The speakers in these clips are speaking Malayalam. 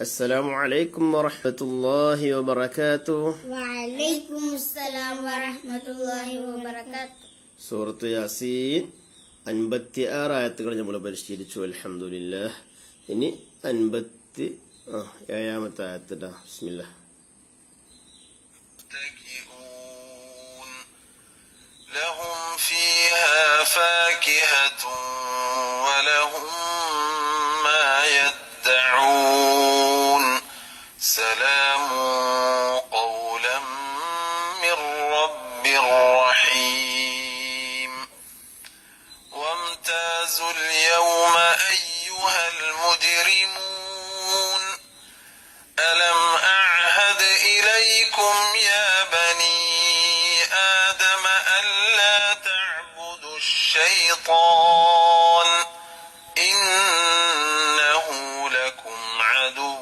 السلام عليكم ورحمة الله وبركاته وعليكم السلام ورحمة الله وبركاته സൂറത്ത് യാസീൻ അൻപത്തി ആറ് ആയത്തുകൾ നമ്മൾ പരിശീലിച്ചു അലഹമില്ല ഇനി അൻപത്തി ആ ഏഴാമത്തെ ആയത്തിട്ടാ ബിസ്മില്ല متكئون لهم فيها وامتازوا اليوم أيها المجرمون ألم أعهد إليكم يا بني آدم ألا تعبدوا الشيطان إنه لكم عدو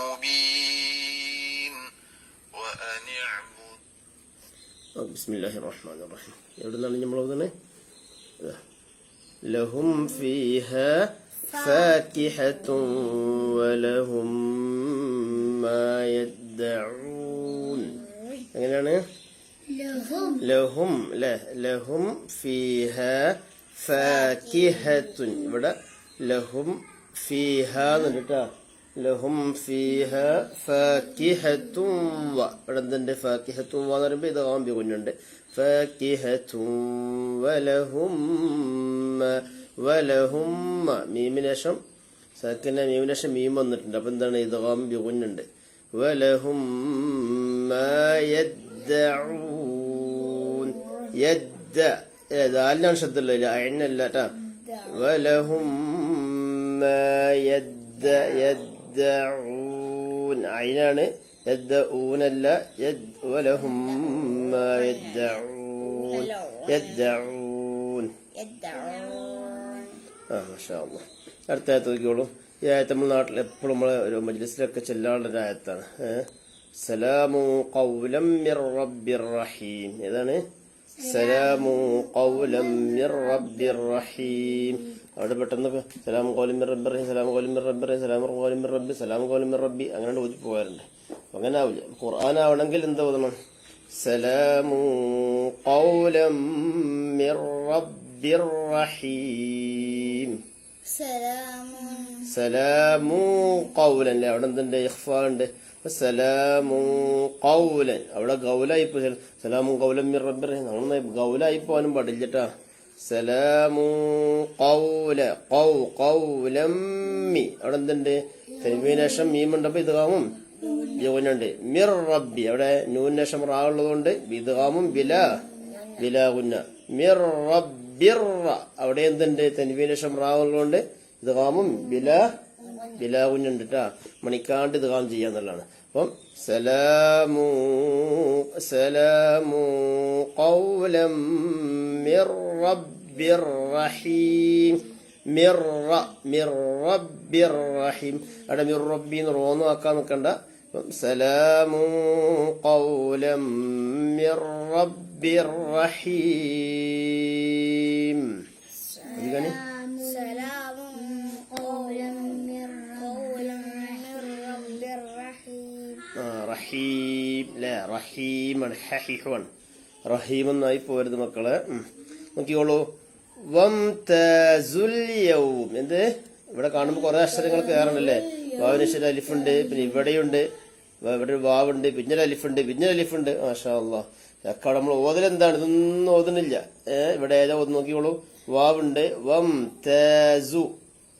مبين وأن اعبدوا ബിസ്മില്ലാഹി റഹ്മാൻ റഹീം എവിടെ നിന്നാണ് നമ്മൾ ഓതുന്നത് ഇതാ. ലഹും ഫീഹ فاكهة ولهم ما يدعون എങ്ങനെയാണ് لهم ലഹും ലെ ലഹും ഫീഹ ഫാക്കിഹത്തുൻ ഇവിടെ ലഹും ഫീഹ എന്നിട്ടാ ലഹും ഫീഹ ഫാക്കിഹത്തും വ. ഇവിടെ എന്തുണ്ട് വ എന്ന് പറയുമ്പോൾ ഇത് ആമ്പി കുഞ്ഞുണ്ട് വലഹും വലഹും മീമിനേഷം സക്കന മീമിനേഷം മീം വന്നിട്ടുണ്ട്. അപ്പൊ എന്താണ് ഇത് ആമ്പി കുഞ്ഞുണ്ട് വലഹും ദാലിനാണ് ശബ്ദമില്ല അയനല്ല വലഹും യദ്ദ. يدعون. عينان يدعون لا يد ولهم ما يدعون. يدعون. يدعون آه ما شاء الله أرتاد تقولوا يا تمنار لبلو ما لو مجلس لك تلال رايتنا سلام قولا من رب الرحيم إذا نه സലാമു ഖൗലം മിർ റബ്ബിർ റഹീം അവിടെ പെട്ടെന്ന് സലാം ഖൗലം മിർ റബ്ബിർ റഹീം സലാം ഖൗലം മിർ റബ്ബിർ റഹീം സലാം ഖൗലം മിർ റബ്ബി സലാം ഖൗലം മിർ റബ്ബി അങ്ങനെ ഓതി പോകാറുണ്ട് അപ്പൊ അങ്ങനെ ആവില്ല ഖുർആൻ ആവണമെങ്കിൽ എന്താ ഓതണം സലാമു ഖൗലം മിർ റബ്ബിർ റഹീം سلام സലാമു കൗലൻ അല്ലേ അവിടെ എന്തുണ്ട് ഇഖ്ഫ ഉണ്ട് അപ്പൊ സലാമു കൗലൻ അവിടെ ഗൗലായിപ്പോ സലാമു കൗലൻ മിർ റബ്ബിർ ഗൗലായി പോകാനും പാടില്ലട്ടാ. സലാമു കൗല കൗ കൗലമ്മി അവിടെ എന്തുണ്ട്? തെരുവിനേഷം മീമുണ്ടപ്പോ ഇത് കാമും യോനുണ്ട്. മിർ റബ്ബി. അവിടെ നൂനേഷം റാ ഉള്ളതുകൊണ്ട് ഇത് കാമും ബില ബില കുന്ന മിർ റബ്ബിർ അവിടെ എന്തുണ്ട്? തെരുവിനേഷം റാ ഉള്ളതുകൊണ്ട് ഇത് കാമും ബില ബില കേട്ടാ ട്ടാ മണിക്കാണ്ട് ഇത് കാം ചെയ്യാന്നുള്ളതാണ് അപ്പം സലാമു സലാമു ഖൗലം മിർ റബ്ബിർ റഹീം. മിർ മിർ റബ്ബിർ റഹീം. അവിടെ മിർ റബ്ബി എന്ന് റോന്ന് ആക്കാൻ നിൽക്കണ്ട. അപ്പം സലാമു ഖൗലം മിർ റബ്ബിർ റഹീം. ഇതിങ്ങനെ റഹീം അല്ലെ റഹീമാണ് ഹഹിഹുൻ റഹീം എന്നായി പോരുത് മക്കൾ. നോക്കിക്കോളൂ. വം തസുൽ യൗം. എന്ത്? ഇവിടെ കാണുമ്പോൾ കുറെ അക്ഷരങ്ങൾ കയറണല്ലേ? വാവിനശ്വര അലിഫുണ്ട് പിന്നെ ഇവിടെയുണ്ട്. ഇവിടെ ഒരു വാവുണ്ട് പിന്നെ അലിഫുണ്ട് പിന്നെ അലിഫുണ്ട്. മാഷാ എക്കാട് നമ്മൾ ഓതൽ എന്താണ്? ഇതൊന്നും ഓതുന്നില്ല. ഏഹ് ഇവിടെ ഏതാ ഓത് നോക്കിക്കോളൂ. വാവുണ്ട്. വം തസു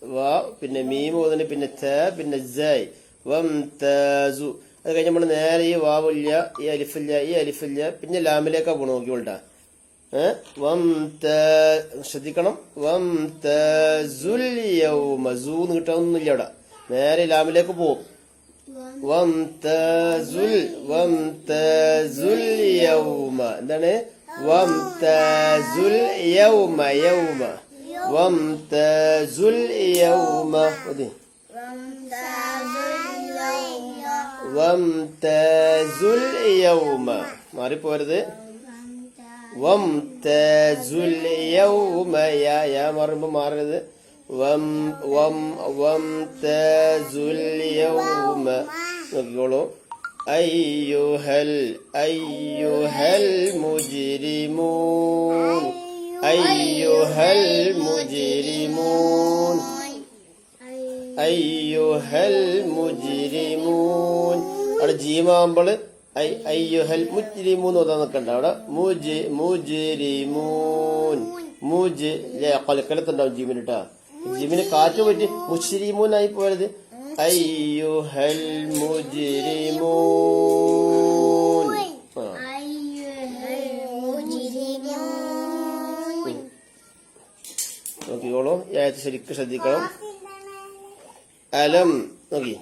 വാ പിന്നെ മീം ഓതുണ്ട് പിന്നെ ത പിന്നെ ജയ് വം തസു അത് കഴിഞ്ഞ് നമ്മൾ നേരെ ഈ വാവില്ല ഈ അലിഫില്ല ഈ അലിഫില്ല പിന്നെ ലാമിലേക്കാ പോണു നോക്കിക്കോൾട്ടാ ഏഹ് വം ശ്രദ്ധിക്കണം. വം തൂന്ന് കിട്ടാനൊന്നുമില്ല അവിടെ. നേരെ ലാമിലേക്ക് പോവും. വം തുൽ വം തുൽ യൗമ. എന്താണ്? വം തുൽ യൗമ യൗമ. വം തുൽ യൗമ. മതി വംതസുൽ യൗമ മാറിപ്പോരുത് വംതസുൽ യൗമ യാ യാ മാറുമ്പോ മാറരുത് വം വം വംതസുൽ യൗമ നോക്കിക്കോളൂ അയ്യുഹൽ അയ്യുഹൽ മുജ്രിമൂൻ അയ്യുഹൽ മുജ്രിമൂൻ അയ്യുഹൽ മുജ്രിമൂൻ അവിടെ ജീമാകുമ്പോൾ അയ്യുഹൽ മുജ്രിമൂൻ ഓതാൻ നിൽക്കണ്ട അവിടെ മുജ് മുജ്രിമൂൻ. മുജ് കൊലക്കലത്തുണ്ടാവും ജീമിന് കേട്ടാ ജീമിന് കാറ്റ് പറ്റി മുസ്ലിമൂനായി പോയത്. അയ്യുഹൽ മുജ്രിമൂൻ. നോക്കിക്കോളൂ. ആയത്ത് ശരിക്കും ശ്രദ്ധിക്കണം. അലം നോക്കി.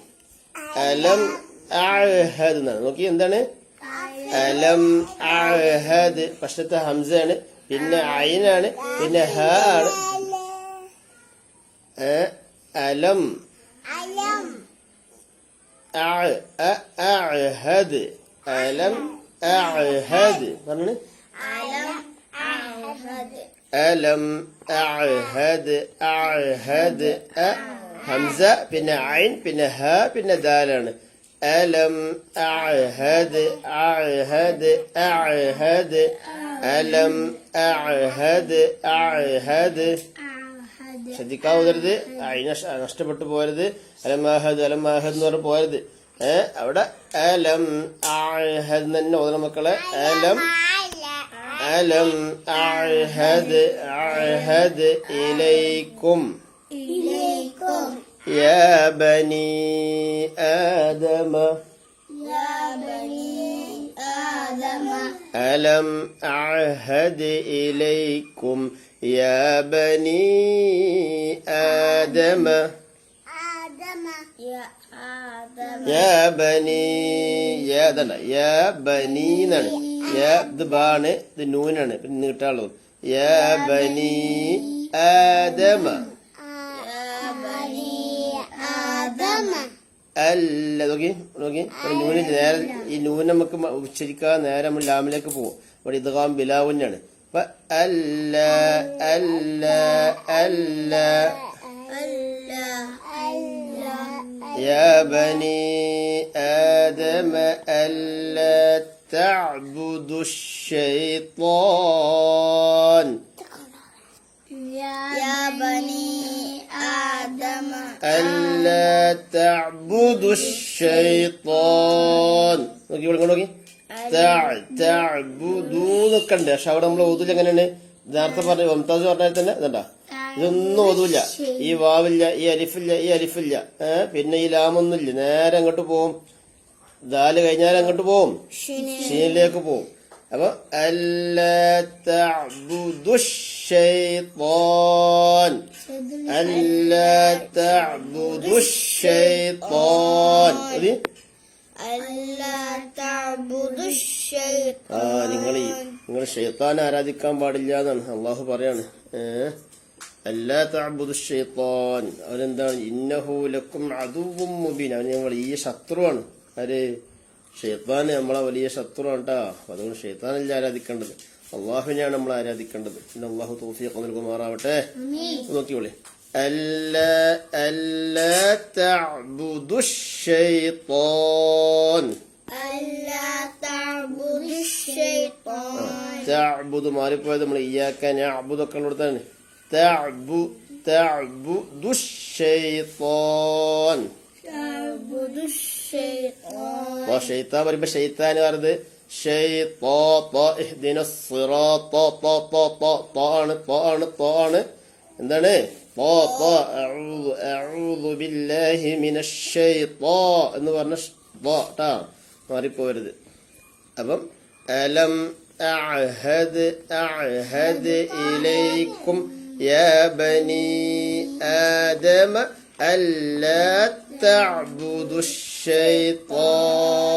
അലം അഹദ് എന്നാണ്. നോക്കി എന്താണ്? അലം അഹദ് പക്ഷത്തെ ഹംസയാണ്. പിന്നെ അയിനാണ് പിന്നെ ഹ ആണ്. അലം. അഹദ് അലം അഹദ് പറഞ്ഞു അലം അഹദ് അഹദ് ഹംസ പിന്നെ ഐൻ പിന്നെ ഹ പിന്നെ ദാലാണ്. അലം أعهد أعهد أعهد അലം أعهد أعهد ശ്രദ്ധിക്കാവുതരുത് അയിന നഷ്ടപ്പെട്ടു പോരുത് അലമാഹദ് അലമാഹദ് എന്ന് പറഞ്ഞ് പോരുത് ഏ അവിടെ അലം ആഹദ് തന്നെ ഓതണം മക്കളെ. അലം അലം ആഹദ് ആഹദ് ഇലൈക്കും. يا بني آدم ألم أعهد إليكم يا بني آدم يا بني يا ദണ്ട യാ ബനി എന്നാണ് യാ ഇത് ബാണ് ഇത് നൂനാണ് പിന്നെ നീട്ടാളൂ യാ ബനി ആദമ അല്ല നോക്കി നോക്കി ഒരു നൂന് നേരെ ഈ നൂന് നമുക്ക് മ- ഉച്ചരിക്കാതെ നേരെ നമ്മൾ ലാമിലേക്ക് പോകും ഇവിടെ ഇദ്ഗാം ബിലാവുന്നാണ് അപ്പൊ അല്ല അല്ല അല്ല يا بني آدم ألا تعبدوا الشيطان يا بني آدم ألا تعبدوا الشيطان നോക്കി ഇവിടെ ഇങ്ങോട്ട് നോക്കി തഅ- തഅബുദൂ എന്നൊക്കെ ഉണ്ട് പക്ഷെ അവിടെ നമ്മൾ ഓതൂല എങ്ങനെയാണ് നേരത്തെ പറഞ്ഞ മമതാജ് പറഞ്ഞാൽ തന്നെ ഇതണ്ട ഇതൊന്നും ഓതൂല ഈ വാവില്ല ഈ അരിഫില്ല ഈ അരിഫില്ല ഏ പിന്നെ ഈ ലാമൊന്നുമില്ല നേരെ അങ്ങോട്ട് പോവും ദാല് കഴിഞ്ഞാൽ അങ്ങോട്ട് പോവും ഷീനിലേക്ക് പോവും അപ്പൊ അല്ലാ തഅബുദു الشيطان ألا تعبدوا الشيطان ഒരു ألا تعبدوا الشيطان ആ നിങ്ങൾ നിങ്ങൾ ഷെയ്ത്താൻ ആരാധിക്കാൻ പാടില്ല എന്നാണ് അള്ളാഹു പറയാണ് ഏഹ് എല്ലാ താബുദു ഷെയ്ത്താൻ അവരെന്താണ് ഇന്നഹൂലക്കും അതുവും മുബീൻ അവൻ ഞങ്ങൾ ഈ ശത്രുവാണ് ആര് ഷെയ്ത്താൻ നമ്മളെ വലിയ ശത്രുവാണ് കേട്ടാ അതുകൊണ്ട് ഷെയ്ത്താനല്ല ആരാധിക്കേണ്ടത് അള്ളാഹുവിനെയാണ് നമ്മൾ ആരാധിക്കേണ്ടത് പിന്നെ അള്ളാഹു തോഫിയൊക്കെ നൽകുമാറാവട്ടെ നോക്കിയോളെ അല്ല അല്ല താബുദു ഷെയ്ത്താൻ ألا تعبدوا الشيطان തഅബുദ് മാറിപ്പോയത് നമ്മൾ ഇയ്യാക്ക നഅബുദൊക്കെ ഉള്ളിടത്താണ് തഅബു തഅബുദു ഷൈത്താൻ تعبدوا الشيطان ആ ഷെയ്ത്താൻ പറയുമ്പോ ഷെയ്ത്താൻ പറയുന്നത് ഷെയ്ത്താ ത ഇഹ്ദിന സിറാത്ത ത ത ത ത ആണ് ത ആണ് ത ആണ് എന്താണ് ത ത അഊദു അഊദു ബില്ലാഹി മിനശ് ഷൈത്താ എന്ന് പറഞ്ഞ ഷ് ത ട്ടാ മാറിപ്പോരുത് അപ്പം അലം അഅഹദ് അഅഹദ് ഇലൈക്കും യാ ബനി ആദമ അല്ലാ തഅബുദു الشيطان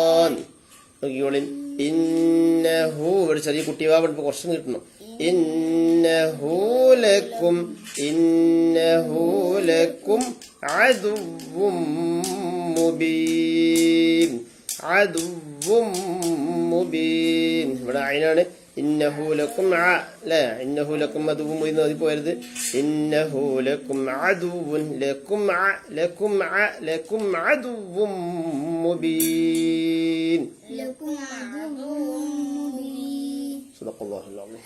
നോക്കിക്കോളിൻ. ഇന്നഹു ഒരു ചെറിയ കുട്ടിവാവുണ്ട് കുറച്ച് കിട്ടണം. ഇന്നഹൂലക്കും ഇന്നഹൂലക്കും അതുവും മുബീൻ. അതുവും മുബീൻ. ഇവിടെ അതിനാണ് ഇന്നഹൂലക്കും അല്ലേ ഇന്നഹൂലക്കും അതുവും എന്ന് മതി പോയത് ഇന്നഹൂലക്കും അതുവും ലക്കും അ, ലക്കും അ, ലക്കും അതുവും മുബീൻ لكم عدو مبين صدق الله العظيم